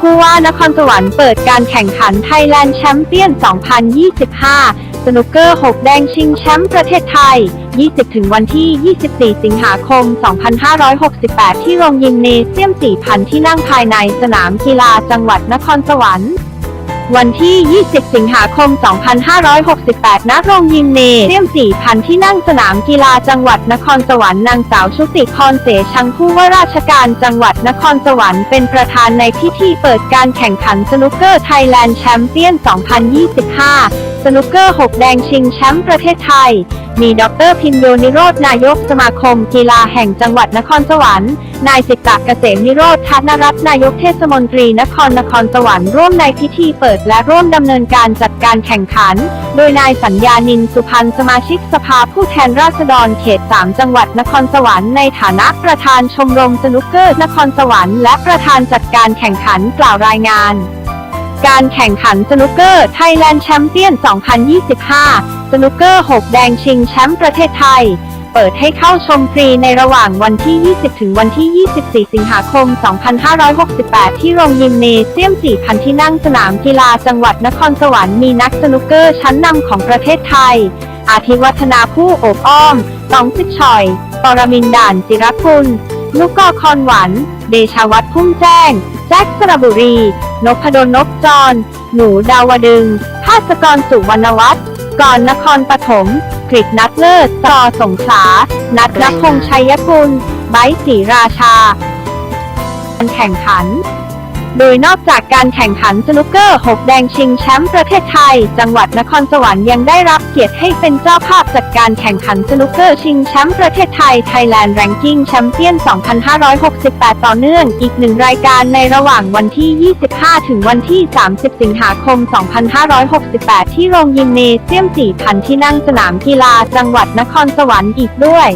ผู้ว่านครสวรรค์เปิดการแข่งขัน Thailand Champion 2025 สนุกเกอร์ 6 แดงชิงแชมป์ประเทศไทย 20 ถึงวันที่ 24 สิงหาคม 2568 ที่โรงยิมเนเซียม 4,000 ที่นั่งภายในสนามกีฬาจังหวัดนครสวรรค์ วันที่ 20 สิงหาคม 2568 ณ โรงยิมเนเซียม 4,000 ที่นั่งสนามกีฬาจังหวัดนครสวรรค์นางสาวชุติพรเสชังผู้ว่าราชการจังหวัดนครสวรรค์เป็นประธานในพิธีเปิดการแข่งขันสนุกเกอร์ไทยแลนด์แชมเปี้ยน 2025 สนุกเกอร์ 6 แดงชิงแชมป์ประเทศไทย มีดรพิมโยนิโรธนายกสมาคม กีฬาแห่งจังหวัดนครสวรรค์ นายสิตะเกษมนิโรธทัศนรัตน์นายกเทศมนตรีนครนครสวรรค์ร่วมในพิธีเปิดและร่วมดำเนินการจัดการแข่งขัน โดยนายสัญญานินสุพันธ์สมาชิกสภาผู้แทนราษฎรเขต 3 จังหวัดนครสวรรค์ในฐานะประธานชมรมสนุกเกอร์นครสวรรค์และประธานจัดการแข่งขันกล่าวรายงาน การแข่งขันสนุกเกอร์ไทยแลนด์แชมเปี้ยน 2025 สนุกเกอร์ 6 แดงชิงแชมป์ประเทศไทย เปิดให้เข้าชมฟรีในระหว่างวันที่ 20 ถึงวันที่ 24 สิงหาคม 2568 ที่โรงยิมเนเซียม 4,000 ที่นั่งสนามกีฬาจังหวัดนครสวรรค์มีนักสนุกเกอร์ชั้นนำของประเทศไทย อาทิวัฒนาผู้โอบอ้อมตองซิชอย ปรมินด่านจิรกุ ลูกกอคอนหวัน เดชาวัฒน์พุ่มแจ้ง แจ็คสระบุรี นพดลนพจร หนูดาวดึง ภาสกรสุวรรณวัฒน์กอนนครปฐมกริกนัดเลิศจอสงขานัดนพงชัยกุลไบศรีราชาการแข่งขัน โดยนอกจากการแข่งขันสนุกเกอร์ 6 แดงชิงแชมป์ประเทศไทย จังหวัดนครสวรรค์ยังได้รับเกียรติให้เป็นเจ้าภาพจัดการแข่งขันสนุกเกอร์ชิงแชมป์ประเทศไทย Thailand Ranking Champion 2568 ต่อเนื่อง อีกหนึ่งรายการในระหว่างวันที่ 25 ถึงวันที่ 30 สิงหาคม 2568 ที่โรงยิมเนเซียม 4,000 ที่นั่งสนามกีฬาจังหวัดนครสวรรค์อีกด้วย